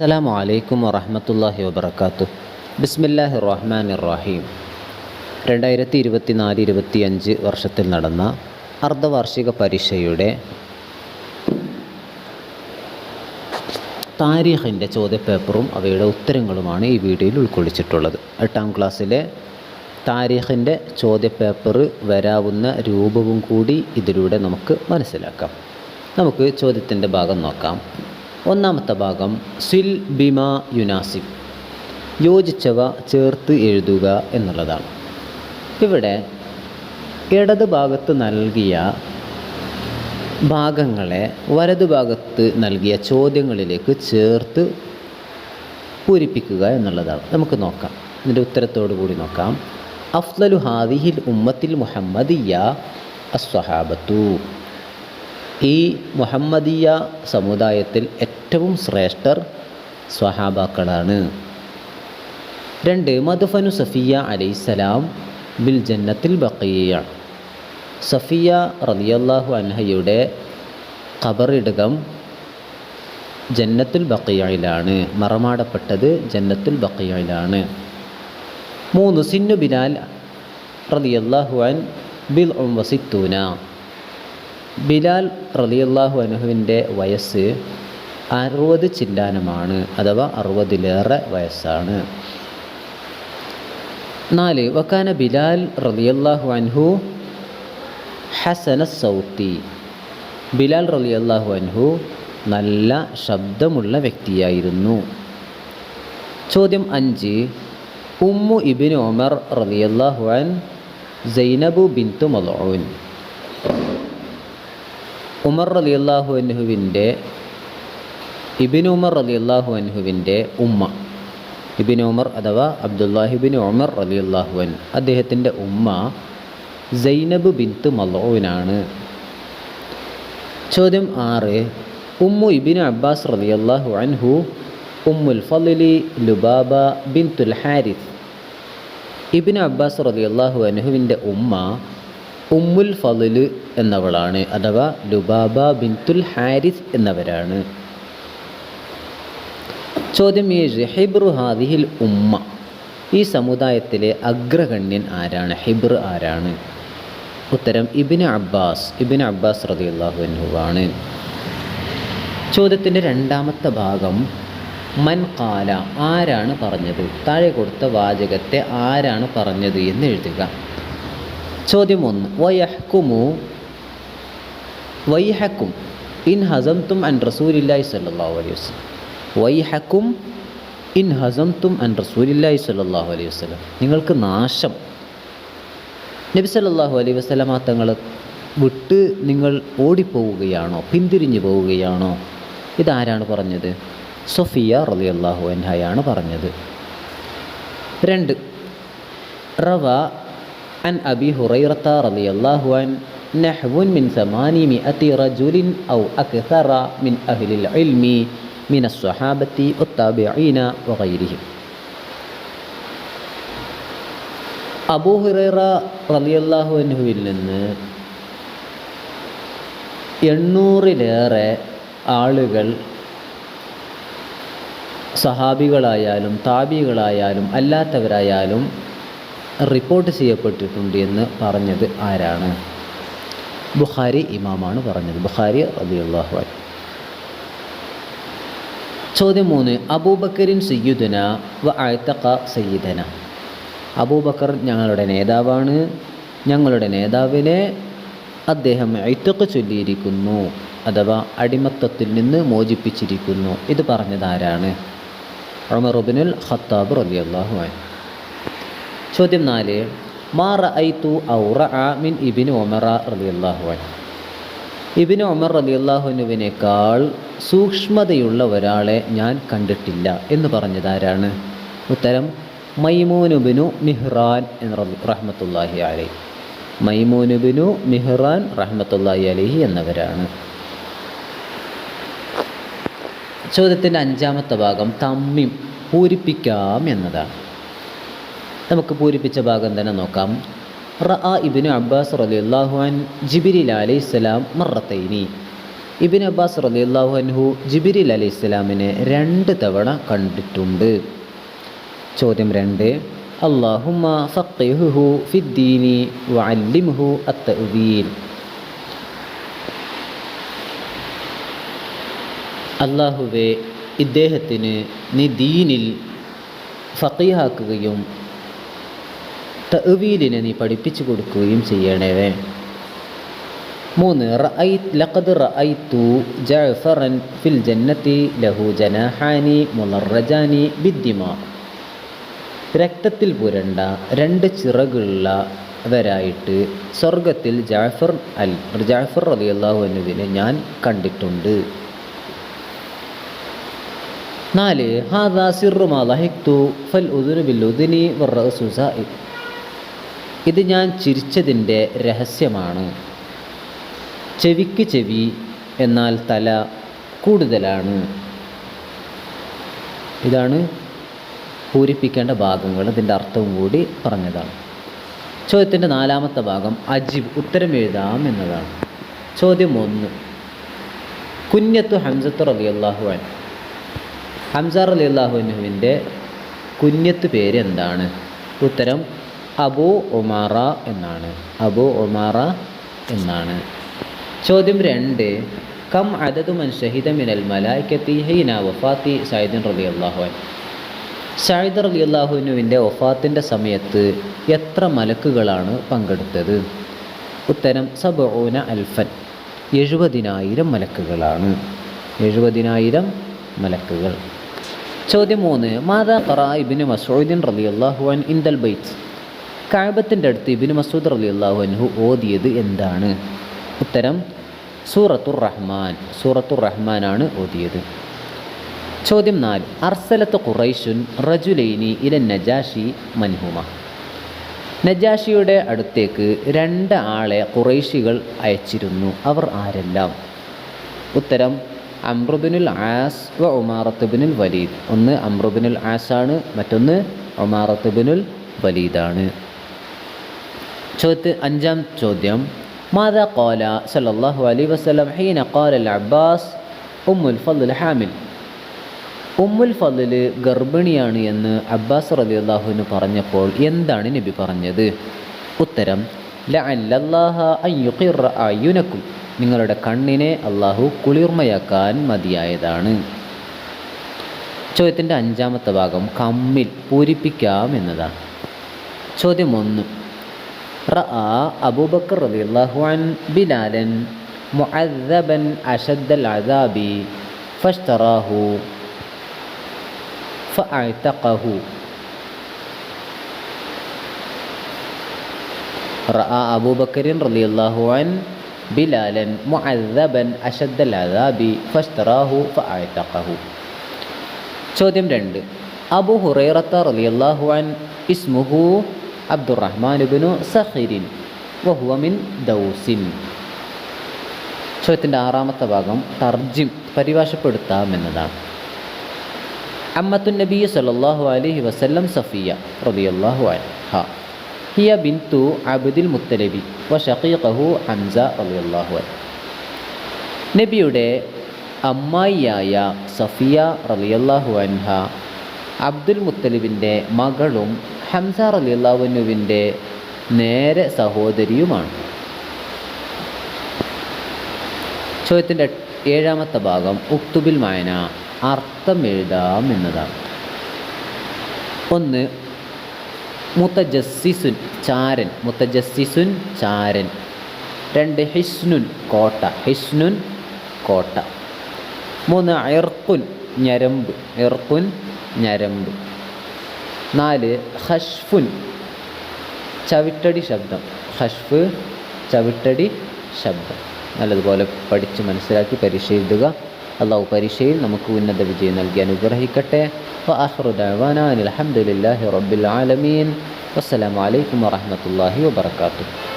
അസ്സലാമു അലൈക്കും വറഹമത്തല്ലാഹി വബർക്കാത്തു ബിസ്മില്ലാഹി റഹ്മാൻ റഹീം രണ്ടായിരത്തി ഇരുപത്തിനാല് ഇരുപത്തിയഞ്ച് വർഷത്തിൽ നടന്ന അർദ്ധവാർഷിക പരീക്ഷയുടെ താരീഖിന്റെ ചോദ്യപേപ്പറും അവയുടെ ഉത്തരങ്ങളുമാണ് ഈ വീഡിയോയിൽ ഉൾക്കൊള്ളിച്ചിട്ടുള്ളത്. എട്ടാം ക്ലാസ്സിലെ താരീഖിന്റെ ചോദ്യപേപ്പർ വരാവുന്ന രൂപവും കൂടി ഇതിലൂടെ നമുക്ക് മനസ്സിലാക്കാം. നമുക്ക് ചോദ്യത്തിന്റെ ഭാഗം നോക്കാം. ഒന്നാമത്തെ ഭാഗം സിൽ ബിമ യുനാസിബ് യോജിച്ചവ ചേർത്ത് എഴുതുക എന്നുള്ളതാണ്. ഇവിടെ ഇടത് ഭാഗത്ത് നൽകിയ ഭാഗങ്ങളെ വലതു ഭാഗത്ത് നൽകിയ ചോദ്യങ്ങളിലേക്ക് ചേർത്ത് പൂരിപ്പിക്കുക എന്നുള്ളതാണ്. നമുക്ക് നോക്കാം. ഇതിന്റെ ഉത്തരത്തോടു കൂടി നോക്കാം. അഫ്ലലു ഹാദിഹിൽ ഉമ്മത്തിൽ മുഹമ്മദിയ അസ്വഹാബത്തു. ഈ മുഹമ്മദിയ സമുദായത്തിൽ ഏറ്റവും ശ്രേഷ്ഠർ സ്വഹാബാക്കളാണ്. രണ്ട് മധുഫനു സഫിയ അലൈസലാം ബിൽ ജന്നത്തിൽ ബക്കിയ സഫിയ റലിയല്ലാഹു അൻഹയുടെ ഖബറിടകം ജന്നത്തുൽ ബക്കിയയിലാണ് മറമാടപ്പെട്ടത് ജന്നത്തുൽ ബക്കിയയിലാണ് മൂന്ന് സിന്നു ബിലാൽ റലിയല്ലാഹു അൻ ബിൽ ഉം വസിത്തൂന ബിലാൽ റലിയല്ലാഹു അനുഹുവിന്റെ വയസ്സ് അറുപത് ചില്ലാനമാണ് അഥവാ അറുപതിലേറെ വയസ്സാണ്. നാല് വക്കാന ബിലാൽ റലിയല്ലാഹു അൻഹു ഹസന സൗത്തി. ബിലാൽ റലിയല്ലാഹു അൻഹു നല്ല ശബ്ദമുള്ള വ്യക്തിയായിരുന്നു. ചോദ്യം അഞ്ച് ഉമ്മു ഇബിൻ ഒമർ റലിയല്ലാഹു അൻ സൈനബു ബിന്തു മലൂൻ ഉമർ റലിയല്ലാഹു അൻഹുവിന്റെ ഇബിൻ ഉമർ റലിയല്ലാഹു അൻഹുവിന്റെ ഉമ്മ. ഇബിൻ ഉമർ അഥവാ അബ്ദുല്ലാഹിബിൻ ഉമർ റലിയല്ലാഹു അൻ അദ്ദേഹത്തിന്റെ ഉമ്മ സൈനബ് ബിന്ത് മലോവിനാണ് ചോദ്യം ആറ് ഉമ്മു ഇബിൻ അബ്ബാസ് റലി അള്ളാഹു അൻഹു ഉമ്മുൽ ഫലി ലുബാബ ബിൻ തുൽ ഹാരിസ്. ഇബിൻ അബ്ബാസ് റലി അള്ളാഹു അൻഹുവിന്റെ ഉമ്മ ഉമ്മുൽ ഫലിൽ എന്നവളാണ് അഥവാ ലുബാബ ബിൻതുൽ ഹാരിസ് എന്നവരാണ്. ചോദ്യം ഏഴ് ഹിബ്രു ഹാദിഹിൽ ഉമ്മ. ഈ സമുദായത്തിലെ അഗ്രഗണ്യൻ ആരാണ്? ഹിബ്ർ ആരാണ്? ഉത്തരം ഇബിന് അബ്ബാസ്. ഇബിന് അബ്ബാസ് റതിയുള്ളാഹു അൻഹുവാണ്. ചോദ്യത്തിന്റെ രണ്ടാമത്തെ ഭാഗം മൻ കാല ആരാണ് പറഞ്ഞത്? താഴെ കൊടുത്ത വാചകത്തെ ആരാണ് പറഞ്ഞത് എന്ന് എഴുതുക. ചോദ്യം ഒന്ന് വയഹ്കുമു വൈഹക്കും ഇൻ ഹസംതും അൻ റസൂലില്ലാഹി സല്ലല്ലാഹു അലൈഹി വസ്ലം വൈഹക്കും ഇൻ ഹസംതും അൻ റസൂലില്ലാഹി സല്ലല്ലാഹു അലൈഹി വസ്ലം നിങ്ങൾക്ക് നാശം. നബി സല്ലല്ലാഹു അലൈഹി വസല്ലമ തങ്ങൾ വിട്ട് നിങ്ങൾ ഓടിപ്പോവുകയാണോ? പിന്തിരിഞ്ഞു പോവുകയാണോ? ഇതാരാണ് പറഞ്ഞത്? സൊഫിയ റലി അള്ളാഹു അൻഹയാണ് പറഞ്ഞത്. രണ്ട് റവ عن أبي هريرة رضي الله عنه نحو من ثمانمائة رجل أو أكثر من أهل العلم من الصحابة والتابعين وغيرهم അബൂ ഹുറൈറ റളിയല്ലാഹു അൻഹുവിൽ നിന്ന് എണ്ണൂറിലേറെ ആളുകൾ സഹാബികളായാലും താബികളായാലും അല്ലാത്തവരായാലും റിപ്പോർട്ട് ചെയ്യപ്പെട്ടിട്ടുണ്ട് എന്ന് പറഞ്ഞത് ആരാണ്? ബുഖാരി ഇമാമാണ് പറഞ്ഞത്. ബുഖാരി റളിയല്ലാഹു അൻഹു. ചോദ്യം മൂന്ന്. അബൂബക്കറിൻ സയ്യുദന വ ആയത്തക്ക സയ്യിദന. അബൂബക്കർ ഞങ്ങളുടെ നേതാവാണ്. ഞങ്ങളുടെ നേതാവിനെ അദ്ദേഹം ഐത്തക്ക് ചൊല്ലിയിരിക്കുന്നു അഥവാ അടിമത്തത്തിൽ നിന്ന് മോചിപ്പിച്ചിരിക്കുന്നു. ഇത് പറഞ്ഞതാരാണ് ഉമറുബിനുൽ ഖത്താബ് റളിയല്ലാഹു അൻഹു. ചോദ്യം നാല് മാ റഅയ്തു ഔറ റഅ മിൻ ഇബ്നു റലി റളിയല്ലാഹു അൻഹു? ഇബ്നു ഉമർ അള്ളാഹുനുവിനേക്കാൾ സൂക്ഷ്മതയുള്ള ഒരാളെ ഞാൻ കണ്ടിട്ടില്ല എന്ന് പറഞ്ഞതാരാണ് ഉത്തരം മൈമൂനുബിനു മിഹ്റാൻ എന്ന റഹ്മത്തുല്ലാഹി അലി മൈമൂനുബിനു മിഹ്റാൻ റഹ്മത്തുല്ലാഹി അലിഹി എന്നവരാണ്. ചോദ്യത്തിന്റെ അഞ്ചാമത്തെ ഭാഗം തമ്മിം പൂരിപ്പിക്കാം എന്നതാണ്. നമുക്ക് പൂരിപ്പിച്ച ഭാഗം തന്നെ നോക്കാം. റഅ ഇബ്നു അബ്ബാസ് റളിയല്ലാഹു അൻ ജിബ്രീൽ അലൈഹിസ്സലാം മറത്തൈനി. ഇബിൻ അബ്ബാസ് റലി അൻഹു ജിബിരിൽ അലി ഇസ്ലാമിനെ രണ്ട് തവണ കണ്ടിട്ടുണ്ട്. ചോദ്യം രണ്ട് അള്ളാഹുമ ഫഖിഹുഹു ഫിദ്ദീനി വഅല്ലിംഹു അത്തഅ്വീൽ. അള്ളാഹുവെ ഇദ്ദേഹത്തിന് നിദീനിൽ ഫക്കീഹാക്കുകയും തഅവീലിനെ നീ പഠിപ്പിച്ചു കൊടുക്കുകയും ചെയ്യണേ. മൂന്ന് ലഖദ് റഅയ്തു ജഅഫറൻ ഫിൽ ജന്നത്തി ലഹു ജനാഹാനി മുളറജാനി ബിദ്ദിമാ. രക്തത്തിൽ പുരണ്ട രണ്ട് ചിറകുള്ളവരായിട്ട് സ്വർഗത്തിൽ ജാഫർ അൽ ജാഫർ റളിയല്ലാഹു അള്ളാഹുവിനെ ഞാൻ കണ്ടിട്ടുണ്ട്. നാല് ഹാദാ സിറുമാ ലഹിക്തു ഫൽ ഉദുനു ബിൽ ഉദിനി വർ സായിദ് ഇത് ഞാൻ ചിരിച്ചതിന്റെ രഹസ്യമാണ്. ചെവിക്ക് ചെവി എന്നാൽ തല കൂടുതലാണ്. ഇതാണ് പൂരിപ്പിക്കേണ്ട ഭാഗങ്ങൾ. ഇതിന്റെ അർത്ഥവും കൂടി പറഞ്ഞതാണ്. ചോദ്യത്തിന്റെ നാലാമത്തെ ഭാഗം അജീബ് ഉത്തരം എഴുതാം എന്നതാണ്. ചോദ്യം ഒന്ന്. കുഞ്ഞത്തു ഹംസത്ത് റലി അള്ളാഹുവാൻ ഹംസ അലി അള്ളാഹുനുവിന്റെ കുഞ്ഞത്ത് പേര് എന്താണ്? ഉത്തരം അബു ഒമാറ എന്നാണ്. അബു ഒമാറ എന്നാണ്. ചോദ്യം രണ്ട്. കം അദദു മൻ ഷഹിദ മിനൽ മലായിക്കത്തി ഹീന വഫാത്തി സൈദിൻ റളിയല്ലാഹു അൻ സൈദ് റളിയല്ലാഹുവിനുവിന്റെ വഫാത്തിന്റെ സമയത്ത് എത്ര മലക്കുകളാണ് പങ്കെടുത്തത്? ഉത്തരം സബഊന അൽഫൻ. എഴുപതിനായിരം മലക്കുകളാണ്. എഴുപതിനായിരം മലക്കുകൾ. ചോദ്യം മൂന്ന്. മാതാ പറ ഇബിന് മസൂദിൻ റബി അള്ളാഹുവാൻ ഇന്ദൽ ബൈത്ത്. കാബത്തിന്റെ അടുത്ത് ഇബിന് മസൂദ് റളിയല്ലാഹു അൻഹു ഓതിയത് എന്താണ്? ഉത്തരം സൂറത്തുർ റഹ്മാൻ സൂറത്തുർ റഹ്മാനാണ് ഓതിയത്. ചോദ്യം നാല് അർസലത്ത് ഖുറൈഷുൻ റജുലൈനി ഇല നജാഷി മൻഹുമ. നജാഷിയുടെ അടുത്തേക്ക് രണ്ട് ആളെ ഖുറൈഷികൾ അയച്ചിരുന്നു. അവർ ആരെല്ലാം? ഉത്തരം അമ്രുബിനുൽ ആസ് വ ഉമാറത്തുബിനുൽ വലീദ്. ഒന്ന് അമ്രുബിനുൽ ആസാണ് മറ്റൊന്ന് ഒമാറത്തുബിനുൽ വലീദാണ്. ചോദ്യ അഞ്ചാം ചോദ്യം മാത കോല സല്ലാഹു അലൈ വസ്ലം ഹീന കോല അബ്ബാസ് ഉമ്മുൽ ഫലുൽ ഹാമിൽ? ഉമ്മുൽ ഫضل ഗർഭിണിയാണ് എന്ന് അബ്ബാസ് റലി അള്ളാഹുവിന് പറഞ്ഞപ്പോൾ എന്താണ് നബി പറഞ്ഞത്? ഉത്തരം ലാഹുനക്കും നിങ്ങളുടെ കണ്ണിനെ അള്ളാഹു കുളിർമയാക്കാൻ മതിയായതാണ്. ചോദ്യത്തിന്റെ അഞ്ചാമത്തെ ഭാഗം കമ്മിൽ പൂരിപ്പിക്കാം എന്നതാണ്. ചോദ്യം ഒന്ന് റഅ അബൂബക്കർ റളിയല്ലാഹു അൻ ബിലാലൻ മുഅദ്ദബൻ അഷദ്ദൽ അദാബി ഫഷ്തറാഹു ഫഅതഖഹു റഅ അബൂബക്കറിൻ റളിയല്ലാഹു അൻ ബിലാലൻ മുഅദ്ദബൻ അഷദ്ദൽ അദാബി ഫഷ്തറാഹു ഫഅതഖഹു ചോദ്യം രണ്ട്. അബു ഹുറൈറത്ത റളിയല്ലാഹു അൻ ഇസ്മുഹു അബ്ദുറഹ്മാൻ ഇബ്നു സഹിരിൻ വഹുവ മിൻ ദൗസിൻ. ചോദ്യത്തിന്റെ ആറാമത്തെ ഭാഗം തർജിം പരിഭാഷപ്പെടുത്താം എന്നതാണ്. അമ്മത്തു നബി സല്ലല്ലാഹു അലഹി വസല്ലം സഫിയ റളിയല്ലാഹു അൻഹ. ഹിയ ബിന്തു അബ്ദുൽ മുത്തലബി വ ഷഖീഖഹു ഹംസ റബിയാഹു അലി നബിയുടെ അമ്മായിയായ സഫിയ റളിയല്ലാഹു അൻഹ അബ്ദുൽ മുത്തലിബിന്റെ മകളും ഹംസ റളിയല്ലാഹുവിന്റെ നേരെ സഹോദരിയുമാണ്. ചോദ്യത്തിന്റെ ഏഴാമത്തെ ഭാഗം ഉക്തുബിൽ മായന അർത്ഥം എഴുതാം എന്നതാണ്. ഒന്ന് മുത്തജസ്സിസുൻ ചാരൻ മുത്തജസ്സിസുൻ ചാരൻ. രണ്ട് ഹിസ്നുൻ കോട്ട ഹിസ്നുൻ കോട്ട. മൂന്ന് ഇർക്കുൻ ഞരമ്പ് ഇർക്കുൻ ഞരമ്പ്. നാല് ഹഷ്ഫുൻ ചവിട്ടടി ശബ്ദം. ഹഷ്ഫ് ചവിട്ടടി ശബ്ദം. നല്ലതുപോലെ പഠിച്ച് മനസ്സിലാക്കി പരീക്ഷ എഴുതുക അള്ളാഹു പരീക്ഷയിൽ നമുക്ക് ഉന്നത വിജയം നൽകി അനുഗ്രഹിക്കട്ടെ. ഹംദുലില്ലാഹി റബ്ബിൽ ആലമീൻ. വസ്സലാമലൈക്കും വറഹ്മത്തുള്ളാഹി വബറകാതുഹു.